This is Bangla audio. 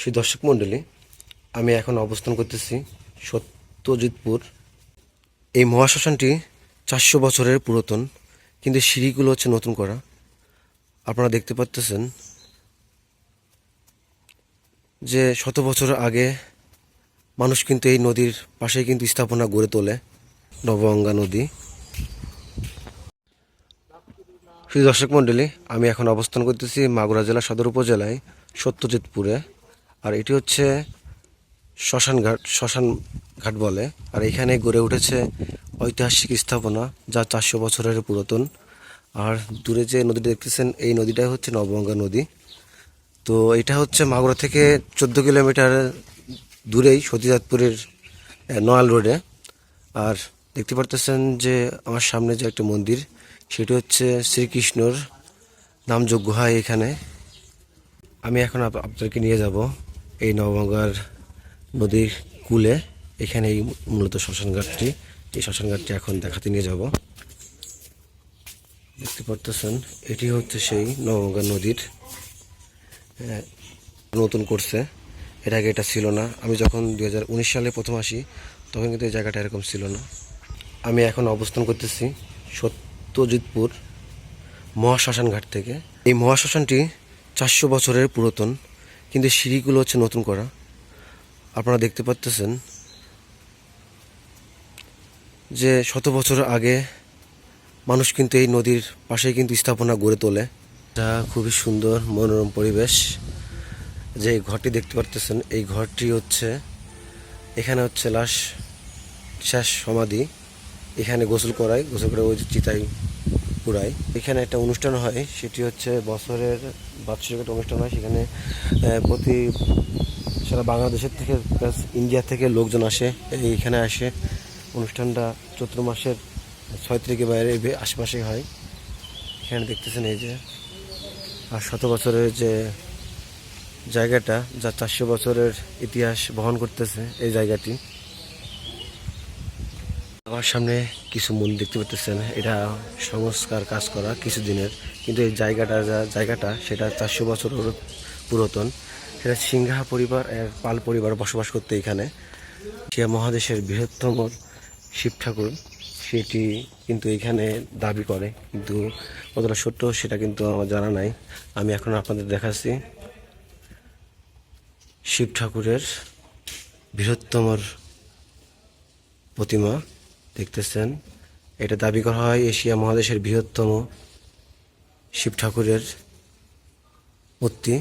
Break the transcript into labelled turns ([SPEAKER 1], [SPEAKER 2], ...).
[SPEAKER 1] সেই দর্শক মণ্ডলী, আমি এখন অবস্থান করতেছি সত্যজিৎপুর। এই মহাশ্মশানটি চারশো বছরের পুরাতন, কিন্তু সিঁড়িগুলো হচ্ছে নতুন করা। আপনারা দেখতে পাচ্তেছেন যে শত বছর আগে মানুষ কিন্তু এই নদীর পাশেই কিন্তু স্থাপনা গড়ে তোলে, নবগঙ্গা নদী। শুধু দর্শক মণ্ডলী, আমি এখন অবস্থান করতেছি মাগুরা জেলা সদর উপজেলায়, সত্যজিৎপুরে। আর এটি হচ্ছে শ্মশান ঘাট শ্মশান ঘাট বলে। আর এখানে গড়ে উঠেছে ঐতিহাসিক স্থাপনা যা চারশো বছরের পুরাতন। আর দূরে যে নদীটা দেখতেছেন, এই নদীটাই হচ্ছে নবগঙ্গা নদী। তো এটা হচ্ছে মাগুরা থেকে চোদ্দ কিলোমিটার দূরেই সতীজাতপুরের নয়াল রোডে। আর দেখতে পারতেছেন যে আমার সামনে যে একটা মন্দির, সেটি হচ্ছে শ্রীকৃষ্ণর নামযোগ্য হয় এখানে। আমি এখন আপ- আপনাদেরকে নিয়ে যাব। এই নবগঙ্গার নদীর কূলে এখানে এই মূলত শ্মশানঘাটটি। এই শ্মশানঘাটটি এখন দেখাতে নিয়ে যাব। দেখতে পারতেছেন, এটি হচ্ছে সেই নবগঙ্গা নদীর নতুন করছে। এর আগে এটা ছিল না। আমি যখন দুই হাজার উনিশ সালে প্রথম আসি, তখন কিন্তু এই জায়গাটা এরকম ছিল না। আমি এখন অবস্থান করতেছি সত্যজিৎপুর মহাশ্মশান ঘাট থেকে। এই মহাশ্মশানটি চারশো বছরের পুরাতন। কিন্তু সিঁড়িগুলো হচ্ছে নতুন করা। আপনারা দেখতে পাচ্তেছেন যে শত বছর আগে মানুষ কিন্তু এই নদীর পাশেই কিন্তু স্থাপনা গড়ে তোলে। এটা খুবই সুন্দর, মনোরম পরিবেশ। যে ঘরটি দেখতে পারতেছেন, এই ঘরটি হচ্ছে, এখানে হচ্ছে লাশ শেষ সমাধি। এখানে গোসল করায়, গোসল করে ওই যে পুরায় এখানে একটা অনুষ্ঠান হয়, সেটি হচ্ছে বছরের বার্ষিক একটা অনুষ্ঠান হয়। সেখানে প্রতি সারা বাংলাদেশের থেকে, প্লাস ইন্ডিয়া থেকে লোকজন আসে এইখানে আসে। অনুষ্ঠানটা চৈত্র মাসের ছয় তারিখে বাইরে আশেপাশে হয়। এখানে দেখতেছেন এই যে আর শত বছরের যে জায়গাটা, যা চারশো বছরের ইতিহাস বহন করতেছে এই জায়গাটি। আমার সামনে কিছু মন্দির দেখতে পাচ্ছেন এটা সংস্কার কাজ করা কিছু দিনের কিন্তু এই জায়গাটা যা, জায়গাটা সেটা চারশো বছর পুরাতন। সেটা সিংহা পরিবার পাল পরিবার বসবাস করতে এখানে। এশিয়া মহাদেশের বৃহত্তম শিব ঠাকুর। সেটি কিন্তু এখানে দাবি করে। কিন্তু কতটা সত্য সেটা কিন্তু আমার জানা নাই। আমি এখন আপনাদের দেখাচ্ছি। শিব ঠাকুরের বৃহত্তম প্রতিমা। দেখতেছেন। এটা দাবি করা হয় এশিয়া মহাদেশের বৃহত্তম শিব ঠাকুরের মূর্তি।